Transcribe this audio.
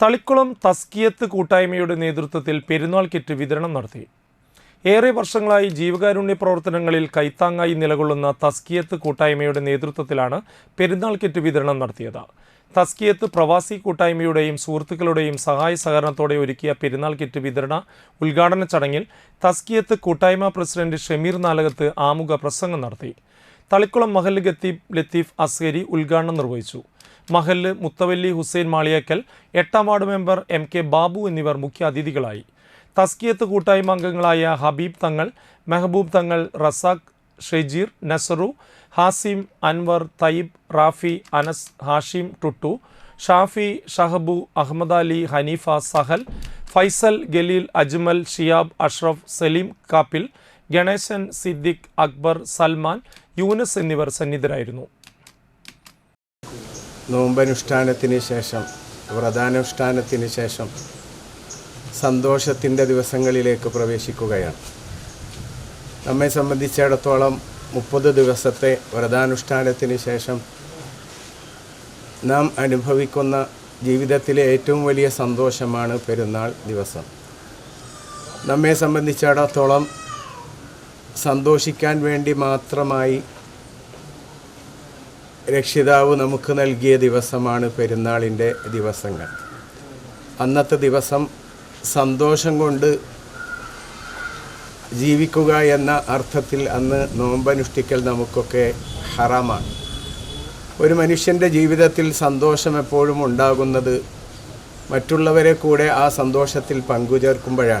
തളിക്കുളം തസ്കിയത്ത് കൂട്ടായ്മയുടെ നേതൃത്വത്തിൽ പെരുന്നാൾ കിറ്റ് വിതരണം നടത്തി. ഏറെ വർഷങ്ങളായി ജീവകാരുണ്യ പ്രവർത്തനങ്ങളിൽ കൈത്താങ്ങായി നിലകൊള്ളുന്ന തസ്കിയത്ത് കൂട്ടായ്മയുടെ നേതൃത്വത്തിലാണ് പെരുന്നാൾ കിറ്റ് വിതരണം നടത്തിയത്. തസ്കിയത്ത് പ്രവാസി കൂട്ടായ്മയുടെയും സുഹൃത്തുക്കളുടെയും സഹായ സഹകരണത്തോടെ ഒരുക്കിയ പെരുന്നാൾ കിറ്റ് വിതരണ ഉദ്ഘാടന ചടങ്ങിൽ തസ്കിയത്ത് കൂട്ടായ്മ പ്രസിഡന്റ് ഷമീർ നാലകത്ത് ആമുഖ പ്രസംഗം നടത്തി. തളിക്കുളം മഹല്ല് ഗത്തീഫ് ലത്തീഫ് അസ്കരി ഉദ്ഘാടനം നിർവഹിച്ചു. മഹല്ല് മുത്തവല്ലി ഹുസൈൻ മാളിയക്കൽ എട്ടാം ward member M K Babu എന്നിവർ മുഖ്യാതിഥികളായി തസ്കിയത്ത് കൂട്ടായ്മ അംഗങ്ങളായ ഹബീബ് തങ്ങൾ മെഹബൂബ് തങ്ങൾ റസാഖ് ഷെജീർ നസറു ഹാസിം അൻവർ തയ്യിബ് റാഫി അനസ് ഹാഷിം ടുട്ടു ഷാഫി ഷഹബു അഹമ്മദ് അലി ഹനീഫ സഹൽ ഫൈസൽ ഗലീൽ അജ്മൽ ഷിയാബ് അഷ്റഫ് സലീം കാപ്പിൽ ഗണേശൻ സിദ്ദിഖ് അക്ബർ സൽമാൻ യൂനസ് എന്നിവർ സന്നിധരായിരുന്നു. നോമ്പനുഷ്ഠാനത്തിന് ശേഷം വ്രതാനുഷ്ഠാനത്തിന് ശേഷം സന്തോഷത്തിന്റെ ദിവസങ്ങളിലേക്ക് പ്രവേശിക്കുകയാണ്. നമ്മെ സംബന്ധിച്ചിടത്തോളം മുപ്പത് ദിവസത്തെ വ്രതാനുഷ്ഠാനത്തിന് ശേഷം നാം അനുഭവിക്കുന്ന ജീവിതത്തിലെ ഏറ്റവും വലിയ സന്തോഷമാണ് പെരുന്നാൾ ദിവസം. നമ്മെ സംബന്ധിച്ചിടത്തോളം സന്തോഷിക്കാൻ വേണ്ടി മാത്രമായി രക്ഷിതാവ് നമുക്ക് നൽകിയ ദിവസമാണ് പെരുന്നാളിന്റെ ദിവസങ്ങൾ. അന്നത്തെ ദിവസം സന്തോഷം കൊണ്ട് ജീവിക്കുക എന്ന അർത്ഥത്തിൽ അന്ന് നോമ്പനുഷ്ഠിക്കൽ നമുക്കൊക്കെ ഹറാമാണ്. ഒരു മനുഷ്യന്റെ ജീവിതത്തിൽ സന്തോഷം എപ്പോഴും ഉണ്ടാകുന്നത് മറ്റുള്ളവരെ കൂടെ ആ സന്തോഷത്തിൽ പങ്കുചേർക്കുമ്പോഴാണ്.